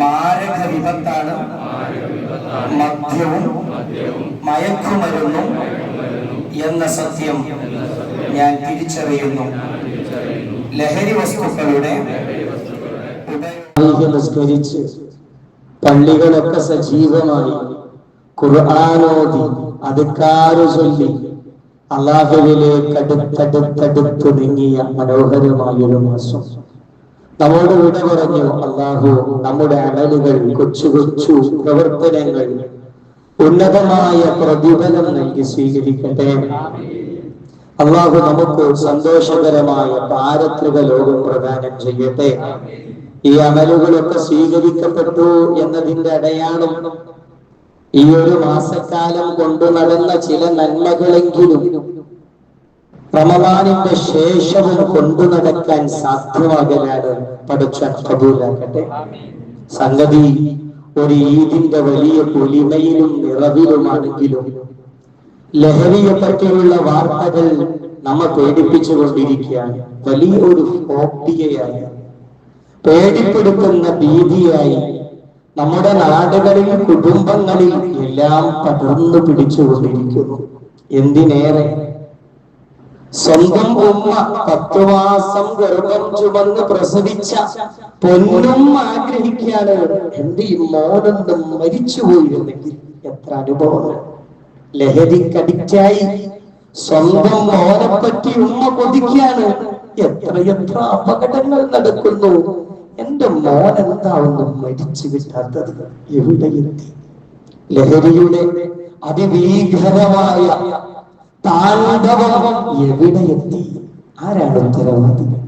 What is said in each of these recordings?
മാരക വിപത്താണ് മദ്യവും മയക്കുമരുന്നും എന്ന സത്യം ഞാൻ തിരിച്ചറിയുന്നു. ലഹരി വസ്തുക്കളുടെ നിസ്കരിച്ച് പള്ളികളൊക്കെ സജീവമായി ഖുർആാനോദി അതുക്കാറ് ചൊല്ലി അള്ളാഹുവിലേക്ക് അടുത്തടുത്തടുത്ത് നീങ്ങിയ മനോഹരമായൊരു മാസം. നമ്മോട് വിട പറഞ്ഞു അള്ളാഹു നമ്മുടെ അമലുകൾ കൊച്ചു കൊച്ചു പ്രവർത്തനങ്ങൾ ഉന്നതമായ പ്രതിഫലം നൽകി സ്വീകരിക്കട്ടെ. അള്ളാഹു നമുക്ക് സന്തോഷകരമായ പാരത്രിക ലോകം പ്രദാനം ചെയ്യട്ടെ. ഈ അമലുകളൊക്കെ സ്വീകരിക്കപ്പെട്ടു എന്നതിന്റെ അടയാളം ഈ ഒരു മാസക്കാലം കൊണ്ടു നടന്ന ചില നന്മകളെങ്കിലും റമദാനിന്റെ ശേഷവും കൊണ്ടു നടക്കാൻ സാധ്യമാകലാണ് പഠിച്ച കബൂലാക്കട്ടെ? സംഗതി ഒരു ഈദിന്റെ വലിയ പൊലിമയിലും നിറവിലുമാണെങ്കിലും ലഹരിയെ പറ്റിയുള്ള വാർത്തകൾ നമ്മെ പേടിപ്പിച്ചുകൊണ്ടിരിക്കുകയാണ്. വലിയൊരു ഫോപ്പിയയായി പേടിപ്പെടുത്തുന്ന ഭീതിയായി നമ്മുടെ നാടുകളിൽ കുടുംബങ്ങളിൽ എല്ലാം പടർന്നു പിടിച്ചുകൊണ്ടിരിക്കുന്നു. എന്തിനേറെ? സ്വന്തം ഉമ്മ പത്തുമാസം ഗർഭം ചുമന്ന് പ്രസവിച്ച പൊന്നും ആഗ്രഹിക്കാണ് എന്റെ ഈ മോനൊന്നും മരിച്ചു പോയിരുന്നെങ്കിൽ എത്ര അനുഭവങ്ങൾ ലഹരിക്കടിച്ചായി സ്വന്തം മോനെപ്പറ്റി ഉമ്മ കൊതിക്കാണ് എത്ര എത്ര അപകടങ്ങൾ നടക്കുന്നു. എന്റെ മോൻ എന്താ ഒന്നും മരിച്ചു കിട്ടാത്തത് എവിടെയെത്തി? ലഹരിയുടെ അതിഭീകരമായ താണ്ഡവം എവിടെയെത്തി? ആരാണ് ഉത്തരവാദികൾ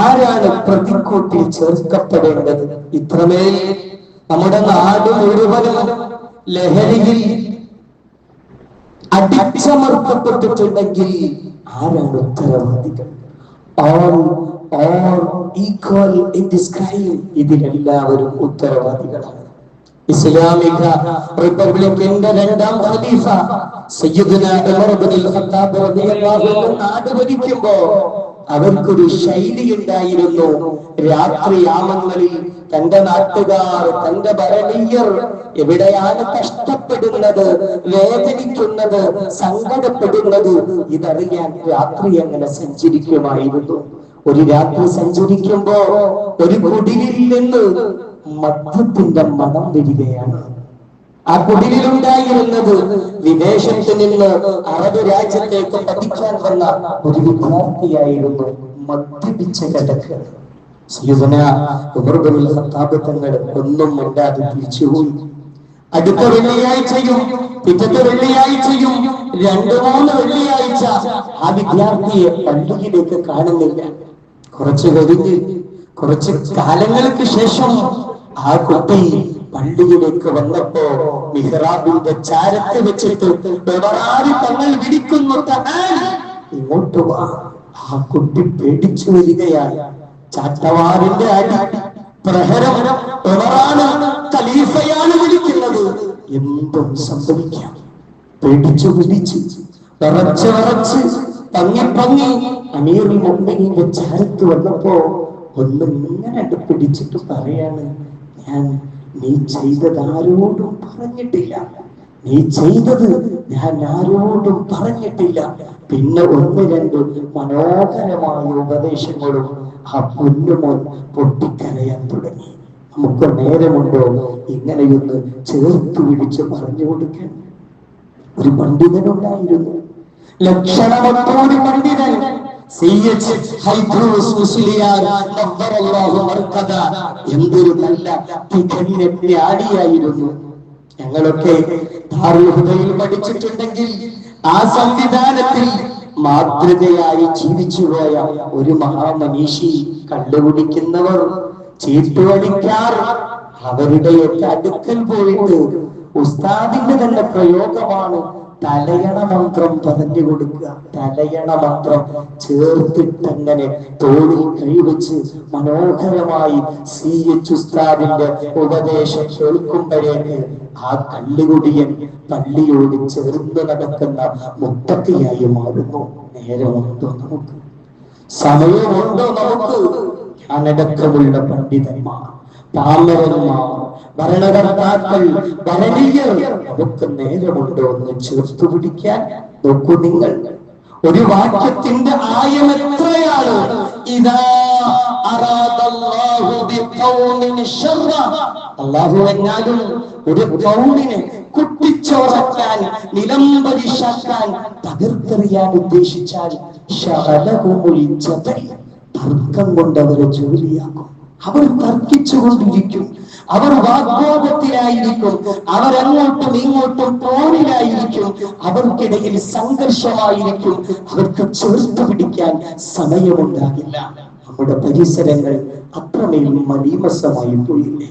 ആരാണ് പ്രതിക്കൂട്ടിൽ ചേർക്കപ്പെടേണ്ടത്? ഇത്രമേൽ നമ്മുടെ നാട് മുഴുവനും ലഹരിയിൽ അടിച്ചമർത്തപ്പെട്ടിട്ടുണ്ടെങ്കിൽ ആരാണ് ഉത്തരവാദികൾ all all equal in this crime ഇതിലെല്ലാവരും ഉത്തരവാദികളാണ്. ഇസ്ലാമിക റിപ്പബ്ലിക്കിന്റെ രണ്ടാം ഖലീഫ സയ്യിദുന ഉമർ ഇബ്നുൽ ഖത്താബ് റളിയല്ലാഹു അൻഹു നാട് ഭരിക്കുമ്പോ അവർക്കൊരു ശൈലി ഉണ്ടായിരുന്നു. രാത്രി യാമങ്ങളിൽ തന്റെ നാട്ടുകാർ തന്റെ ഭരണീയർ എവിടെയാണ് കഷ്ടപ്പെടുന്നത് വേദനിക്കുന്നത് സങ്കടപ്പെടുന്നത് ഇതറിയാൻ രാത്രി അങ്ങനെ സഞ്ചരിക്കുമായിരുന്നു. ഒരു രാത്രി സഞ്ചരിക്കുമ്പോ ഒരു കുടിലിൽ നിന്ന് മദ്യത്തിന്റെ മണം വരികയാണ്. ആ കുടിലുണ്ടായിരുന്നത് വിദേശത്ത് നിന്ന് അറബ് രാജ്യത്തേക്ക് പഠിക്കാൻ വന്ന ഒരു വിദ്യാർത്ഥിയായിരുന്നു മദ്യപിച്ച കിടക്ക്. തങ്ങൾ ഒന്നും മിണ്ടാതെ തിരിച്ചുപോയി. അടുത്ത വെള്ളിയാഴ്ചയും പിറ്റത്തെ വെള്ളിയാഴ്ചയും രണ്ടു മൂന്ന് വെള്ളിയാഴ്ച ആ വിദ്യാർത്ഥിയെ പള്ളിയിലേക്ക് കാണുന്നില്ല. കുറച്ച് കഴിഞ്ഞ് കുറച്ച് കാലങ്ങൾക്ക് ശേഷം ആ കുട്ടി പള്ളിയിലേക്ക് വന്നപ്പോ മിഹ്റാബിന്റെ ചാരത്ത് വെച്ചിട്ട് തങ്ങൾ വിളിക്കുന്നു ഇങ്ങോട്ട് വാ. ആ കുട്ടി പേടിച്ചു വരികയാണ്. ചാട്ടവാറിന്റെ അടി പ്രഹരം കലീഫയാണ് വിളിക്കുന്നത്. എന്തും സംഭവിക്കാം. പേടിച്ചു വിളിച്ച്. വിറച്ച് വിറച്ച് പങ്ങി പങ്ങി അമീർ മുമ്പിന്റെ ചാരത്ത് വന്നപ്പോ ഒന്നും ഇങ്ങനെ പിടിച്ചിട്ട് പറയാണ് ഞാൻ നീ ചെയ്തത് ആരോടും പറഞ്ഞിട്ടില്ല. നീ ചെയ്തത് ഞാൻ ആരോടും പറഞ്ഞിട്ടില്ല. പിന്നെ ഒന്ന് രണ്ട് മനോഹരമായ ഉപദേശങ്ങളും ആ പൊന്നുമോൻ പൊട്ടിക്കരയാൻ തുടങ്ങി. നമുക്ക് നേരമുണ്ടോ? ഇങ്ങനെയൊന്ന് ചേർത്ത് പിടിച്ച് പറഞ്ഞു കൊടുക്കാൻ. ഒരു പണ്ഡിതനുണ്ടായിരുന്നു. ലക്ഷണമൊത്തോട് പണ്ഡിതൻ. സി എച്ച് ഹൈദ്രൂസ് മുസ്ലിയാർ അല്ലാഹു. എന്തൊരു നല്ല തികഞ്ഞ ഞങ്ങളൊക്കെ പഠിച്ചിട്ടുണ്ടെങ്കിൽ ആ സംവിധാനത്തിൽ മാതൃകയായി ജീവിച്ചുപോയ ഒരു മഹാമനീഷി കണ്ടുപിടിക്കുന്നവർ ചീട്ടുവടിക്കാർ അവരുടെയൊക്കെ അടുക്കൽ പോയിട്ട് ഉസ്താദിന്റെ തന്നെ പ്രയോഗമാണ് തലയണ മന്ത്രം പറഞ്ഞു കൊടുക്കുക. തലയണ മന്ത്രം ചേർത്തിട്ടങ്ങനെ തോളിൽ കൈവച്ച് മനോഹരമായി സി എച്ച് ഉസ്താദിന്റെ ഉപദേശം കേൾക്കുമ്പോഴേക്ക് ആ കള്ളുകുടിയൻ പള്ളിയോട് ചേർന്ന് നടക്കുന്ന മുത്തക്കിയായി മാറുന്നു. നേരമുണ്ടോ നമുക്ക്. സമയമുണ്ടോ നമുക്ക്? ഞാനടക്കമുള്ള പണ്ഡിതന്മാർ പാമരന്മാർ ഭരണകർത്താക്കൾ ഭരണീയർ നമുക്ക് നേരമുണ്ട് ഒന്ന് ചേർത്ത് പിടിക്കാൻ നോക്കൂ നിങ്ങൾ ഒരു വാക്യത്തിന്റെ ആയം എത്രയാണ് ഇതാ. അല്ലാഹു എങ്ങാനും ഒരു കൗമിനെ കുട്ടിച്ചോറക്കാൻ നിലംപരിശാക്കാൻ തകർത്തെറിയാൻ ഉദ്ദേശിച്ചാൽ. തർക്കം കൊണ്ട് അവരെ ജോലിയാക്കും അവർ തർക്കിച്ചുകൊണ്ടിരിക്കും. അവർ വാഗ്വാദത്തിലായിരിക്കും. അവർ അങ്ങോട്ടും ഇങ്ങോട്ടും പോരിലായിരിക്കും അവർക്കിടയിൽ സംഘർഷമായിരിക്കും. അവർക്ക് ചേർത്ത് പിടിക്കാൻ സമയമുണ്ടാകില്ല. നമ്മുടെ പരിസരങ്ങൾ അത്രമേൽ മലീമസമായി പോയില്ലേ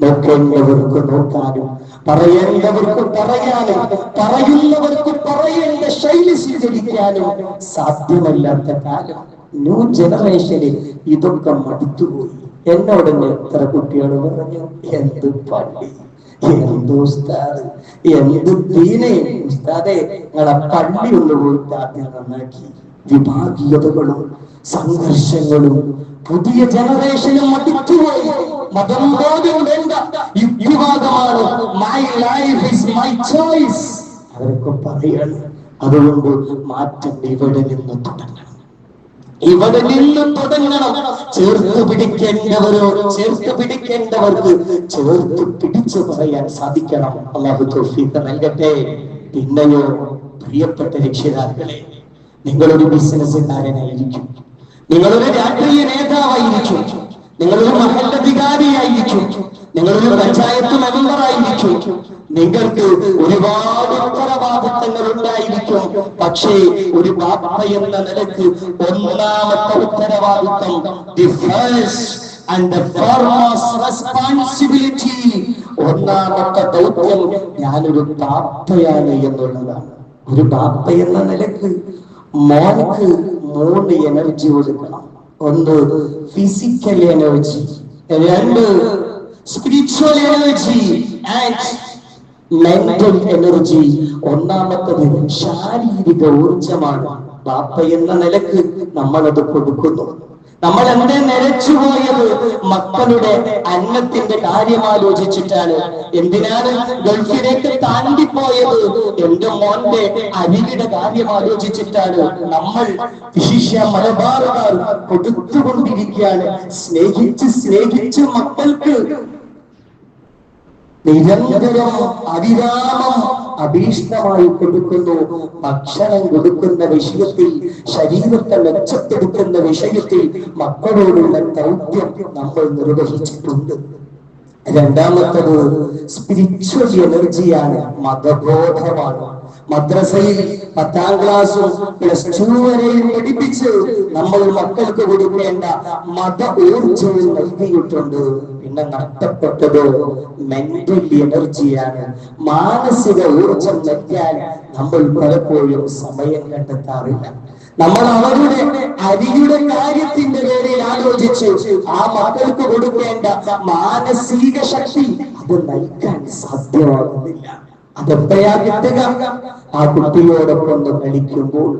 നോക്കേണ്ടവർക്ക് നോക്കാനും പറയേണ്ടവർക്ക് പറയാനും പറയുന്നവർക്ക് പറയേണ്ട ശൈലി സ്വീകരിക്കാനും സാധ്യമല്ലാത്ത കാലം. ന്യൂ ജനറേഷനിൽ ഇതൊക്കെ മടുത്തുപോയി. എന്നോട് എത്ര കുട്ടികൾ പറഞ്ഞു? എന്ത് പള്ളി എന്ത് എന്ത് ദീനെ? ഉസ്താദെ നിങ്ങളെ പള്ളി ഒന്ന് പോയിട്ട് നന്നാക്കി. വിഭാഗീയതകളും സംഘർഷങ്ങളും പുതിയ ജനറേഷനും മടുത്തുപോയി മതം പോലും വേണ്ട. യുക്തിവാദമാണ് my life is my choice അവരൊക്കെ പറയണം അതുകൊണ്ട് മാറ്റം ഇവിടെ നിന്ന് തുടങ്ങണം. ഇവിടെ നിന്ന് തുടങ്ങണം. ചേർത്ത് പിടിക്കേണ്ടവരോ ചേർത്ത് പിടിക്കേണ്ടവർക്ക് ചേർത്ത് പിടിച്ചു പറയാൻ സാധിക്കണം. അള്ളാഹു തൗഫീഖ് നൽകട്ടെ. പിന്നെയോ പ്രിയപ്പെട്ട രക്ഷിതാക്കളെ നിങ്ങളൊരു ബിസിനസ്സുകാരനായിരിക്കും. നിങ്ങളൊരു രാഷ്ട്രീയ നേതാവായിരിക്കും. നിങ്ങളൊരു മഹല്ലധികാരിയായിരിക്കും. നിങ്ങളൊരു പഞ്ചായത്ത് മെമ്പറായിരിക്കും. നിങ്ങൾക്ക് ഒരുപാട് ഉത്തരവാദിത്തങ്ങൾ ഉണ്ടായിരിക്കും പക്ഷേ ഒരു ബാപ്പ എന്ന നിലയ്ക്ക് ഒന്നാമത്തെ ഉത്തരവാദിത്തം ദി ഫസ്റ്റ് ആൻഡ് റെസ്പോൺസിബിലിറ്റി ഒന്നാമത്തെ ദൗത്യം ഞാനൊരു ബാപ്പയാണ് എന്നുള്ളതാണ്. ഒരു ബാപ്പ എന്ന നിലയ്ക്ക് മോനക്ക് മൂന്ന് എനർജി കൊടുക്കണം. ഒന്ന് ഫിസിക്കൽ എനർജി രണ്ട് spiritual energy and mental energy ഒന്നാമത്തത് ശാരീരിക ഊർജമാണ് ബാപ്പ എന്ന നിലയ്ക്ക് നമ്മൾ അത് കൊടുക്കുന്നു. നമ്മൾ എന്തേ നിലച്ചുപോയത് മക്കളുടെ അന്നത്തിന്റെ കാര്യം ആലോചിച്ചിട്ടാണ്. എന്തിനാണ് ഗൾഫിലേക്ക് താണ്ടിപ്പോയത്? എന്റെ മോന്റെ അരിയുടെ കാര്യം ആലോചിച്ചിട്ടാണ്. നമ്മൾ വിശിഷ്യ മലബാറുകാർ കൊടുത്തുകൊണ്ടിരിക്കുകയാണ്. സ്നേഹിച്ച് സ്നേഹിച്ച് മക്കൾക്ക് നിരന്തരം അവിരാമം അഭീഷ്ടമായി കൊടുക്കുന്നു. ഭക്ഷണം കൊടുക്കുന്ന വിഷയത്തിൽ ശരീരത്തെ മെച്ചപ്പെടുത്തുന്ന വിഷയത്തിൽ മക്കളോടുള്ള ദൗത്യം നമ്മൾ നിർവഹിച്ചിട്ടുണ്ട്. രണ്ടാമത്തത് സ്പിരിച്വൽ എനർജിയാണ് മതബോധമാണ്. മദ്രസയിൽ പത്താം ക്ലാസ്സും പ്ലസ് ടു വരെയും പഠിപ്പിച്ച് നമ്മൾ മക്കൾക്ക് കൊടുക്കേണ്ട മത ഊർജവും നൽകിയിട്ടുണ്ട്. പിന്നെ നഷ്ടപ്പെട്ടത് മെന്റൽ എനർജിയാണ് മാനസിക ഊർജം നൽകാൻ നമ്മൾ പലപ്പോഴും സമയം കണ്ടെത്താറില്ല. നമ്മൾ അവരുടെ അരിയുടെ കാര്യത്തിന്റെ പേരിൽ ആലോചിച്ച് ആ മക്കൾക്ക് കൊടുക്കേണ്ട മാനസിക ശക്തി അത് നൽകാൻ സാധ്യമാകുന്നില്ല. അതെപ്പോഴാ കിട്ടുക ആ കുട്ടിയോടൊപ്പം ഒന്ന് കളിക്കുമ്പോൾ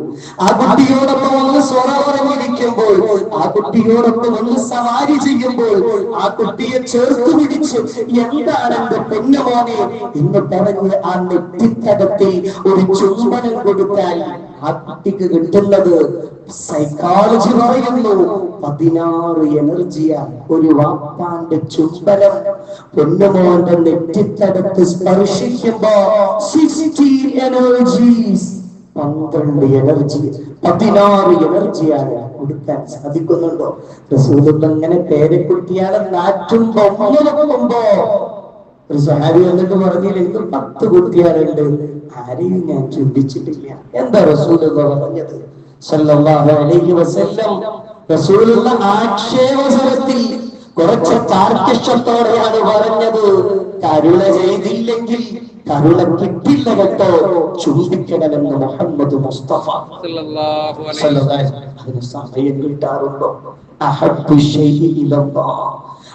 ആ കുട്ടിയോടൊപ്പം ഒന്ന് സ്വറ പറഞ്ഞിരിക്കുമ്പോൾ ആ കുട്ടിയോടൊപ്പം ഒന്ന് സവാരി ചെയ്യുമ്പോൾ ആ കുട്ടിയെ ചേർത്ത് പിടിച്ച് എന്താണ് എന്റെ പെണ്ണുമോനെ എന്ന് പറഞ്ഞ് ആ നെറ്റിത്തടത്തിൽ ഒരു ചുംബനം കൊടുത്താൽ ആ കുട്ടിക്ക് കിട്ടുന്നത് സൈക്കോളജി പറയുന്നു. പതിനാറ് എനർജിയ ഒരു വാപ്പാന്റെ ചുംബനം. പൊന്നുമോന്റെ നെറ്റിത്തടത്ത് സ്പർശിക്കുമ്പോ എനർജീസ് പന്ത്രണ്ട് എനർജി പതിനാറ് എനർജിയാണ് കൊടുക്കാൻ സാധിക്കുന്നുണ്ടോ? റസൂലുള്ള അങ്ങനെ പേരെക്കുട്ടിയാണ് നാറ്റുമ്പോ മുതലക്കുമ്പോ ഒരു സഹാബി പറഞ്ഞില്ല എനിക്ക് പത്ത് കുട്ടിയാറുണ്ട് ആരെയും ഞാൻ ചിന്തിച്ചിട്ടില്ല. എന്താ റസൂൽ എന്ന് പറഞ്ഞത്? റസൂലുള്ള ആക്ഷേപസരത്തിൽ കുറച്ച് താർക്കിഷ്ടത്തോടെയാണ് പറഞ്ഞത് കരുണ ചെയ്തില്ലെങ്കിൽ കരുണ കിട്ടില്ല കേട്ടോ ചുംബിക്കണമെന്ന് മുഹമ്മദ് മുസ്തഫ. അതിന് സമയം കിട്ടാറുണ്ടോ.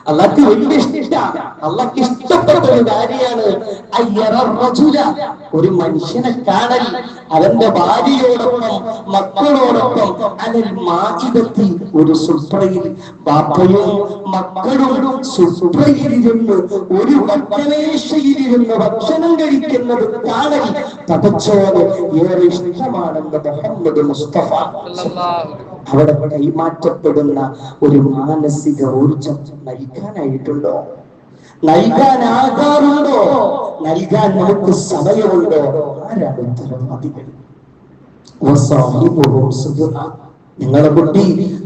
അള്ളാഹ്ക്ക് വലിയ ഇഷ്ടമാണ് ഇഷ്ടപ്പെട്ട ഒരു കാര്യമാണ്. ഒരു മനുഷ്യനെ കാണൽ. അവന്റെ ഭാര്യയോടൊപ്പം മക്കളോടൊപ്പം അല്ലെങ്കിൽ മാജിതത്തിൽ ഒരു സുപ്രയിൽ. ബാപ്പയും മക്കളും സുപ്രയിലിരുന്ന് ഒരു ഭക്ഷണേശയിലിരുന്ന് ഭക്ഷണം കഴിക്കുന്നത് കാണൽ. തപച്ചോട് ഏറെ ഇഷ്ടമാണെന്ന് മുഹമ്മദ് മുസ്തഫ. അവിടെ കൈമാറ്റപ്പെടുന്ന ഒരു മാനസിക ഊർജം നൽകാനായിട്ടുണ്ടോ? നൽകാനാകാറുണ്ടോ നൽകാൻ നമുക്ക് സമയമുണ്ടോ? ആരാണ് ഉത്തരവാദികൾ നിങ്ങളെ കുട്ടി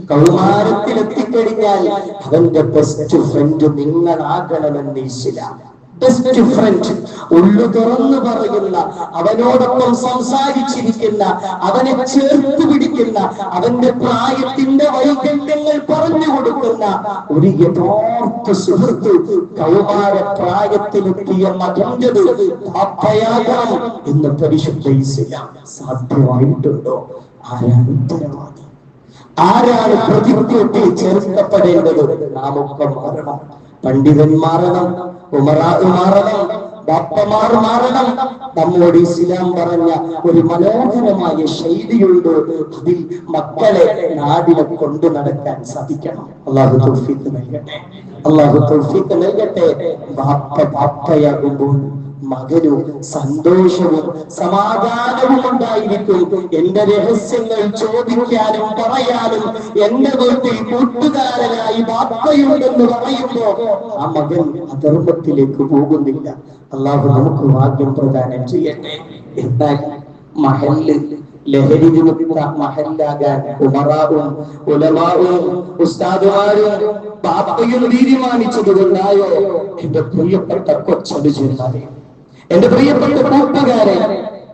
കൗമാരത്തിൽ എത്തിക്കഴിഞ്ഞാൽ അവന്റെ ബെസ്റ്റ് ഫ്രണ്ട് നിങ്ങളാകണമെന്ന് ഇസ്ലാം ഫ്രണ്ട് ഉള്ളു തുറന്നു പറയുന്ന അവനോടൊപ്പം സംസാരിച്ചിരിക്കുന്ന അവനെ ചേർത്ത് പിടിക്കുന്ന അവന്റെ പ്രായത്തിന്റെ വൈകല്യങ്ങൾ പറഞ്ഞു കൊടുക്കുന്ന ഒരു യഥാർത്ഥ സുഹൃത്ത് കൗമാര പ്രായത്തിലെത്തിയ മകന്റെത് അപ്പയാകാം എന്ന് പരിശുദ്ധ ഇസ്ലാം സാധ്യമായിട്ടുണ്ടോ? ആരാണ് ഉത്തരവാദി? ആരാണ് പ്രതിജ്ഞ ചേർക്കപ്പെടേണ്ടത്? നാമൊക്കെ മാറണം പണ്ഡിതൻ മാറണം ഉമറാ മാറണം ബാപ്പമാർ മാറണം. നമ്മോട് ഇസ്ലാം പറഞ്ഞ ഒരു മനോഹരമായ ശൈലിയുണ്ട്. അതിൽ മക്കളെ നാടിനെ കൊണ്ടു നടക്കാൻ സാധിക്കണം. അള്ളാഹു തൗഫീഖ് നൽകട്ടെ. അള്ളാഹു തൗഫീഖ് നൽകട്ടെ. ബാപ്പ ബാപ്പയാകുമ്പോൾ മകനു സന്തോഷവും സമാധാനവും ഉണ്ടായിരിക്കും. എന്റെ രഹസ്യങ്ങൾ ചോദിക്കാനും പറയാനും എന്റെ വീട്ടിൽ കൂട്ടുകാരനായി ബാപ്പയുണ്ടെന്ന് പറയുമ്പോ ആ മകൻ അധർമ്മത്തിലേക്ക് പോകുന്നില്ല. അള്ളാഹു നമുക്ക് ഭാഗ്യം പ്രദാനം ചെയ്യട്ടെ. എന്നാൽ മഹൽ ലഹരി വിമുക്ത മഹല്ലാകാൻ ഉമറാവും ഉലമാവും ഉസ്താദുമാരും ബാപ്പയും തീരുമാനിച്ചത് കൊണ്ടായോ എന്റെ പ്രിയപ്പെട്ട കൊച്ചനുജന്മാരെ? എന്റെ പ്രിയപ്പെട്ട കൂട്ടുകാരെ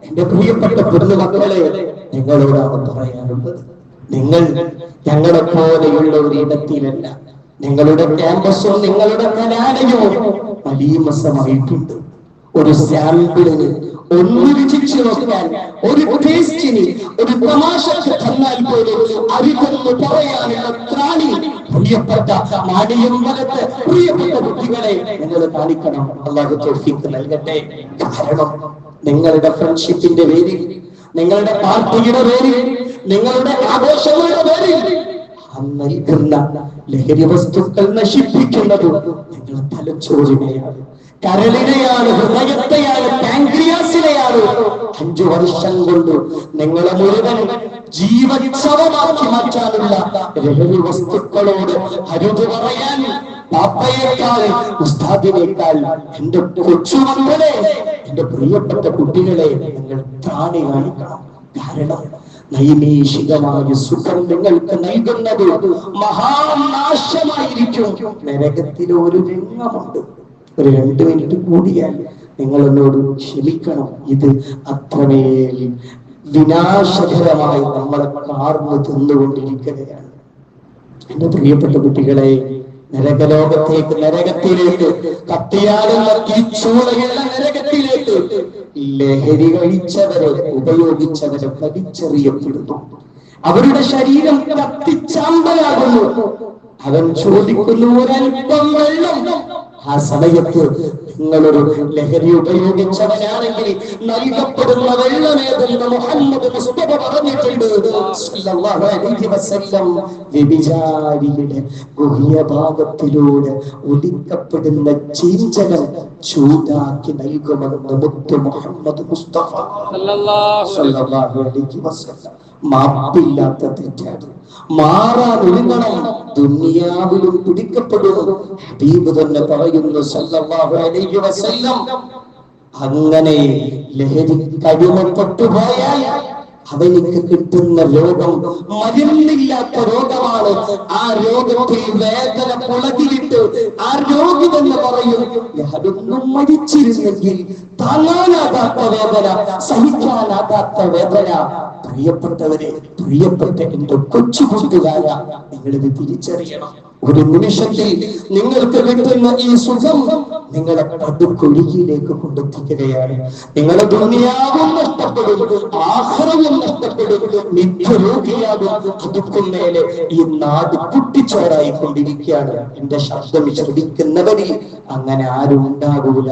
എന്റെ പ്രിയപ്പെട്ട പൊതുമക്കളെ മക്കളെ നിങ്ങളോടാണ് പറയാനുള്ളത് നിങ്ങൾ ഞങ്ങളെ പോലെയുള്ള ഒരു ഇടത്തിലല്ല. നിങ്ങളുടെ ക്യാമ്പസോ നിങ്ങളുടെ കലാലയവും അലീമസമായിട്ടുണ്ട്. ഒരു സാമ്പിളിന് ഒന്നൊരു ശിക്ഷ നോക്കാൻ ഒരു ഒരു തമാശക്ക് തന്നാൽ പോലും അരുതെന്ന് പറയാനുള്ള ത്രാണി പ്രിയപ്പെട്ട മാടിയമ്പലത്ത് പ്രിയപ്പെട്ട കുട്ടികളെ നിങ്ങൾ കാണിക്കണം. അള്ളാഹു തോഫിക്ക് നൽകട്ടെ. കാരണം നിങ്ങളുടെ ഫ്രണ്ട്ഷിപ്പിന്റെ പേരിൽ നിങ്ങളുടെ പാർട്ടിയുടെ പേരിൽ നിങ്ങളുടെ ആഘോഷങ്ങളുടെ പേരിൽ നൽകുന്ന ലഹരി വസ്തുക്കൾ നശിപ്പിക്കുന്നത് നിങ്ങളുടെ തലച്ചോറിനെയാണ്. കരളിനെയാണ് ഹൃദയത്തെയാണ് പാൻക്രിയാസിനെയാണ് അഞ്ചു വർഷം കൊണ്ട് നിങ്ങളെ മുഴുവൻ ജീവച്ഛവമാക്കി മാറ്റാനുള്ള ലഹരി വസ്തുക്കളോട് അരുത് പറയാൻ പാപ്പയേക്കാൾ ഉസ്താദിനേക്കാൾ എന്റെ കൊച്ചുമക്കളെ എന്റെ പ്രിയപ്പെട്ട കുട്ടികളെ നിങ്ങൾ ത്രാണി കാണിക്കണം. കാരണം നൈമേഷികമായ സുഖം നിങ്ങൾക്ക് നൽകുന്നത് മഹാനാശമായിരിക്കും. നരകത്തിൽ ഒരു രംഗമുണ്ട്. രണ്ട് മിനിറ്റ് കൂടിയാൽ നിങ്ങൾ എന്നോട് ക്ഷമിക്കണം. ഇത് അത്രമേൽ വിനാശകരമായി നമ്മളെ കാർന്ന് തിന്നുകൊണ്ടിരിക്കുകയാണ്. എന്റെ പ്രിയപ്പെട്ട കുട്ടികളെ നരകലോകത്തേക്ക് നരകത്തിലേക്ക് കത്തിയാലുള്ള തീച്ചൂളയുള്ള നരകത്തിലേക്ക് ലഹരി കഴിച്ചവരെ ഉപയോഗിച്ചവരെ വലിച്ചെറിയപ്പെടുന്നു. അവരുടെ ശരീരം കത്തിച്ചാമ്പലാകുന്നു. അവൻ ചോദിക്കുന്നു ഒരൽപ്പം വെള്ളം ആ സമയത്ത് നിങ്ങളൊരു ലഹരി ഉപയോഗിച്ചവനാണെങ്കിൽ നൽകപ്പെടുന്ന വെള്ളമേതെന്ന് മുഹമ്മദ് മുസ്തഫ പറഞ്ഞിട്ടുണ്ട്. വ്യഭിചാരിയുടെ അലൈഹി വസല്ലം ഒടിക്കപ്പെടുന്ന ചിഞ്ചനം ചൂടാക്കി നൽകുമെന്ന് മുത്തു മുഹമ്മദ് മുസ്തഫ മാപ്പില്ലാത്ത തെറ്റാണ്. മാറാൻ ഒരുങ്ങണം. ദുനിയാവിലും പിടിക്കപ്പെടും ഹബീബ് തന്നെ പറയുന്നു സല്ലല്ലാഹു അലൈഹി വസല്ലം അങ്ങനെ ലഹരി കടിമപ്പെട്ടു പോയാൽ അവനിക്ക് കിട്ടുന്ന രോഗം മരുന്നില്ലാത്ത രോഗമാണ്. ആ രോഗത്തിൽ വേദന പുളകിലിട്ട് ആ രോഗി തന്നെ പറയും ഞാനൊന്നും മരിച്ചിരുന്നെങ്കിൽ താങ്ങാനാകാത്ത വേദന സഹിക്കാനാകാത്ത വേദന. പ്രിയപ്പെട്ടവരെ പ്രിയപ്പെട്ട എന്റെ കൊച്ചു കൂട്ടുകാര നിങ്ങളിത് തിരിച്ചറിയണം. ഒരു നിമിഷത്തിൽ നിങ്ങൾക്ക് കിട്ടുന്ന ഈ സുഖം നിങ്ങളെ പടുക്കൊഴുകിയിലേക്ക് കൊണ്ടെത്തിക്കുകയാണ്. നിങ്ങളെ ദുനിയാവും നഷ്ടപ്പെടും ആഹ്റവും നഷ്ടപ്പെടും നിത്യരോഗിയാകും അതുക്കും മേലെ ഈ നാട് കുട്ടിച്ചോറായി കൊണ്ടിരിക്കുകയാണ് എന്റെ ശബ്ദം ശ്രമിക്കുന്നവരിൽ അങ്ങനെ ആരും ഉണ്ടാകൂല.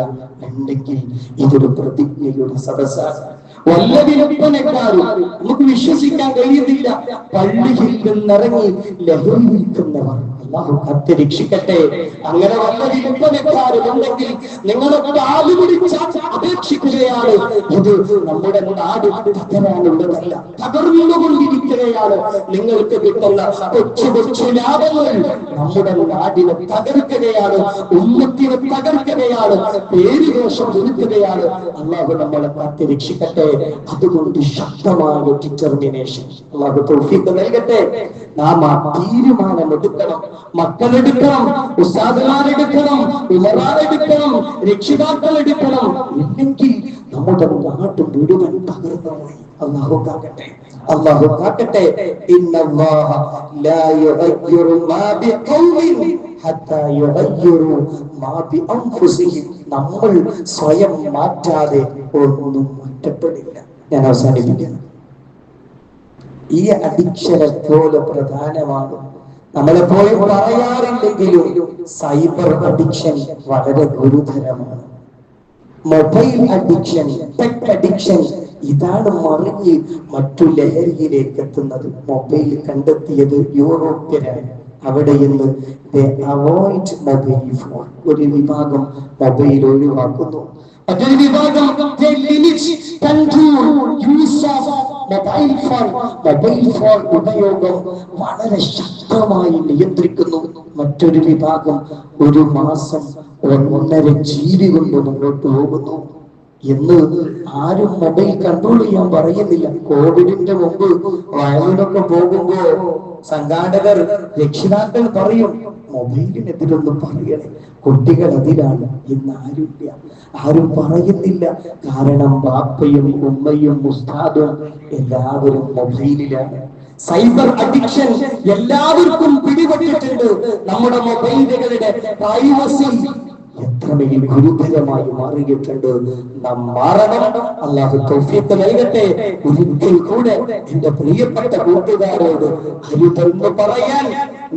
ഉണ്ടെങ്കിൽ ഇതൊരു പ്രതിജ്ഞയുടെ സദസ്സാണ് വല്ല നമുക്ക് വിശ്വസിക്കാൻ കഴിയുന്നില്ല. പള്ളിയിൽ നിന്നിറങ്ങി ലഹരി വിൽക്കുന്നവർ. അള്ളാഹു രക്ഷിക്കട്ടെ അങ്ങനെ വല്ല ഉണ്ടെങ്കിൽ നിങ്ങളെ കാൽ പിടിച്ച അപേക്ഷിക്കുകയാണ്. ഇത് നമ്മുടെ നാട് തകരാനുള്ളതല്ല. തകർന്നുകൊണ്ടിരിക്കുകയാണ്. നിങ്ങൾക്ക് കിട്ടുന്ന കൊച്ചു കൊച്ചു ലാഭങ്ങൾ നമ്മുടെ നാടിനെ തകർക്കുകയാണ്. ഉമ്മത്തിനെ തകർക്കുകയാണ്. പേര് ദോഷം വരുത്തുകയാണ് അള്ളാഹു നമ്മളെ കാത്തി രക്ഷിക്കട്ടെ അതുകൊണ്ട് ശക്തമായ ഡിറ്റർമിനേഷൻ അള്ളാഹു നൽകട്ടെ. നാം ആ തീരുമാനം എടുക്കണം മക്കളെടുക്കണം ഉസ്താദുമാരെടുക്കണം ഉമറാരെടുക്കണം രക്ഷിതാക്കൾ എടുക്കണം ഇല്ലെങ്കിൽ നമ്മുടെ നാട്ടു മുഴുവൻ തകർന്നു പോയി. അള്ളാഹു കാക്കട്ടെ അള്ളാഹു കാക്കട്ടെ. നമ്മൾ സ്വയം മാറ്റാതെ ഒന്നും മാറ്റപ്പെടില്ല ഞാൻ അവസാനിപ്പിക്കുന്നു. ഈ അഡിക്ഷനെ പോലെ പ്രധാനമാണ് നമ്മളെപ്പോഴും പറയാറില്ലെങ്കിലും സൈബർ അഡിക്ഷൻ വളരെ ഗുരുതരമാണ്. മൊബൈൽ അഡിക്ഷൻ ടെക് അഡിക്ഷൻ ഇതാണ് മറിഞ്ഞ് മറ്റു ലഹരിയിലേക്ക് എത്തുന്നത്. മൊബൈൽ കണ്ടെത്തിയത് യൂറോപ്യരാണ്. അവിടെ ഇന്ന് അവോയ്ഡ് മൊബൈൽ ഫോൺ. ഒരു വിഭാഗം മൊബൈൽ ഒഴിവാക്കുന്നു. മറ്റൊരു വിഭാഗം limit, use mobile phone mobile phone ഉപയോഗം വളരെ ശക്തമായി നിയന്ത്രിക്കുന്നു. മറ്റൊരു വിഭാഗം ഒരു മാസം ഒന്നര ജീവി കൊണ്ട് മുന്നോട്ട് പോകുന്നു. എന്ന് ആരും മൊബൈൽ കൺട്രോൾ ചെയ്യാൻ പറയുന്നില്ല. കോവിഡിന്റെ മുമ്പ് വയലിലൊക്കെ പോകുമ്പോ സംഘാടകർ രക്ഷിതാക്കൾ പറയും മൊബൈലിനെതിരൊന്നും പറയണേ കുട്ടികൾ അതിലാണ് ഇന്ന് ആരുമില്ല ആരും പറയുന്നില്ല. കാരണം ബാപ്പയും ഉമ്മയും മുസ്താദും എല്ലാവരും മൊബൈലിലാണ്. സൈബർ അഡിക്ഷൻ എല്ലാവർക്കും പിടിപെട്ടിട്ടുണ്ട്. നമ്മുടെ മൊബൈലുകളുടെ പ്രൈവസി എത്രമേൽ ഗുരുതരമായി മാറിയിട്ടുണ്ട്. നാം മാറണം. അള്ളാഹു തൗഫീഖ് നൽകട്ടെ. ഒരിക്കൽ കൂടെ എന്റെ പ്രിയപ്പെട്ട കൂട്ടുകാരോട് അരുതെന്ന് പറയാൻ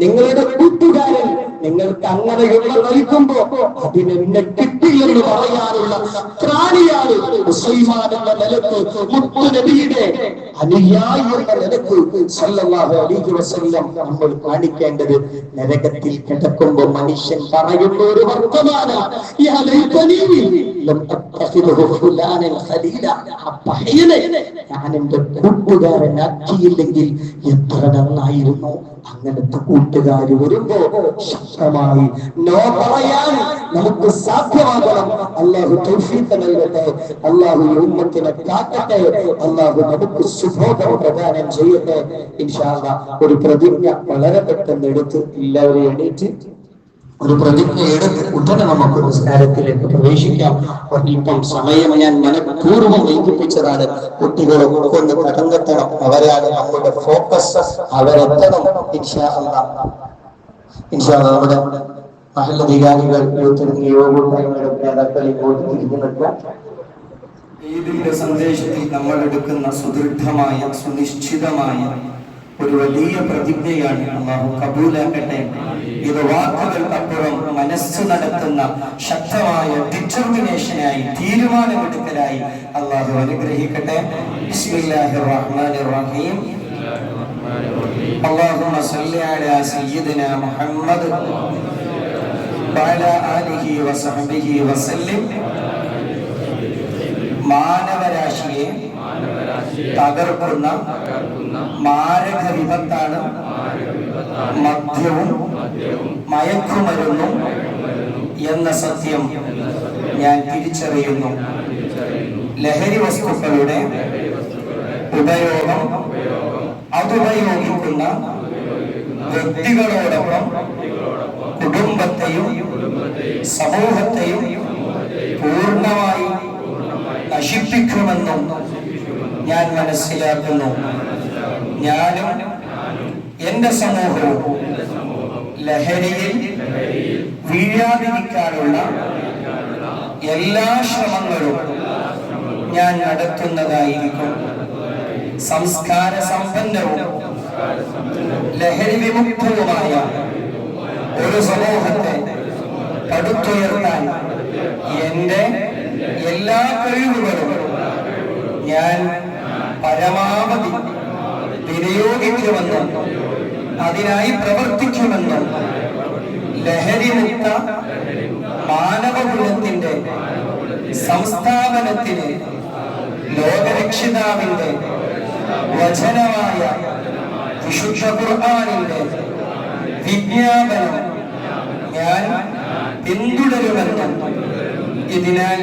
നിങ്ങളുടെ കൂട്ടുകാരൻ നിങ്ങൾക്ക് അങ്ങനെയുള്ള നൽകുമ്പോ അതിനെന്നെ കിട്ടില്ലെന്ന് പറയാനുള്ള പ്രാണിയാണ് മുസൽമാൻ എന്ന നിലയ്ക്ക് മുത്തുനബിയുടെ അനുയായി എന്ന സല്ലല്ലാഹു അലൈഹി വസല്ലം നമ്മൾ കാണിക്കേണ്ടത് നരകത്തിൽ കിടക്കുമ്പോ മനുഷ്യൻ പറയുന്ന ഒരു വർത്തമാനം ഞാൻ എന്റെ കൂട്ടുകാരനാക്കിയില്ലെങ്കിൽ എത്ര നന്നായിരുന്നു. അങ്ങനത്തെ കൂട്ടുകാർ വരുമ്പോ ശക്തമായി നോ പറയാൻ നമുക്ക് സാധ്യമാകണം. അല്ലാഹു തൗഫീഖ് നൽകട്ടെ അള്ളാഹു ഈ ഉമ്മത്തിനെ കാക്കട്ടെ അള്ളാഹു നമുക്ക് പ്രദാനം ചെയ്യട്ടെ ഇൻഷാ അല്ലാഹ് ഒരു പ്രതിജ്ഞ വളരെ പെട്ടെന്ന് എടുത്ത് എല്ലാവരും എണീറ്റ് ഒരു പ്രതിജ്ഞ എടുത്ത് ഉടനെ നമുക്ക് നമസ്കാരത്തിലേക്ക് പ്രവേശിക്കാം. ഇപ്പം സമയം ഞാൻ മനഃപൂർവം വൈകിപ്പിച്ചതാണ് കുട്ടികളെ ഉൾക്കൊണ്ട് കടന്നെത്തണം. അവരാണ് നമ്മുടെ ഫോക്കസ് അവരെത്തണം. ഇൻഷാ അല്ലാഹ് ഇൻഷാ അല്ലാഹ് നമ്മുടെ മഹല്ലധികാരികൾ യൂത്ത് യോഗങ്ങളുടെ നേതാക്കൾ ഇങ്ങോട്ട് തിരിഞ്ഞു നിൽക്കാം. ഈദിന്റെ സന്ദേശത്തിൽ നമ്മൾ എടുക്കുന്ന സുദൃഢമായ സുനിശ്ചിതമായ ഒരു വലിയ പ്രതിജ്ഞയാണ് അള്ളാഹു കബൂലാക്കട്ടെ ഇത് വാക്കുകൾക്കപ്പുറം മനസ്സ് നടത്തുന്ന ശക്തമായ ഡിറ്റർമിനേഷനായി തീരുമാനമെടുക്കലായി അള്ളാഹു അനുഗ്രഹിക്കട്ടെ ബിസ്മില്ലാഹിർ റഹ്മാനിർ റഹീം اللهم صل على سيدنا محمد وعلى آله وصحبه وسلم മാനവരാശിയെ തകർക്കുന്ന മാരക വിപത്താണ് മദ്യവും മയക്കുമരുന്നും എന്ന സത്യം ഞാൻ തിരിച്ചറിയുന്നു. ലഹരി വസ്തുക്കളുടെ ഉപയോഗം അതുപയോഗിക്കുന്ന വ്യക്തികളോടൊപ്പം കുടുംബത്തെയും സമൂഹത്തെയും പൂർണമായി നശിപ്പിക്കുമെന്നും ഞാൻ മനസ്സിലാക്കുന്നു. ഞാനും എന്റെ സമൂഹവും ലഹരിയിൽ വീഴാതിരിക്കാനുള്ള എല്ലാ ശ്രമങ്ങളും ഞാൻ നടത്തുന്നതായിരിക്കും. സംസ്കാര സമ്പന്നവും ലഹരി വിമുക്തവുമായ ഒരു സമൂഹത്തെ പടുത്തുയർത്താൻ എന്റെ എല്ലാ കഴിവുകളും ഞാൻ പരമാവധി വിനിയോഗിക്കുമെന്നും അതിനായി പ്രവർത്തിക്കുമെന്നും ലഹരിമുക്ത മാനവകുലത്തിന്റെ സംസ്ഥാപനത്തിന് ലോകരക്ഷിതാവിന്റെ വചനമായ വിശുദ്ധ ഖുർആാനിന്റെ വിജ്ഞാപനം ഞാൻ പിന്തുടരുമെന്നും ഇതിനാൽ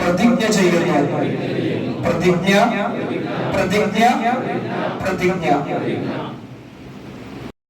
പ്രതിജ്ഞ ചെയ്യുന്നു. പ്രതിജ്ഞ പ്രതിജ്ഞ പ്രതിജ്ഞ.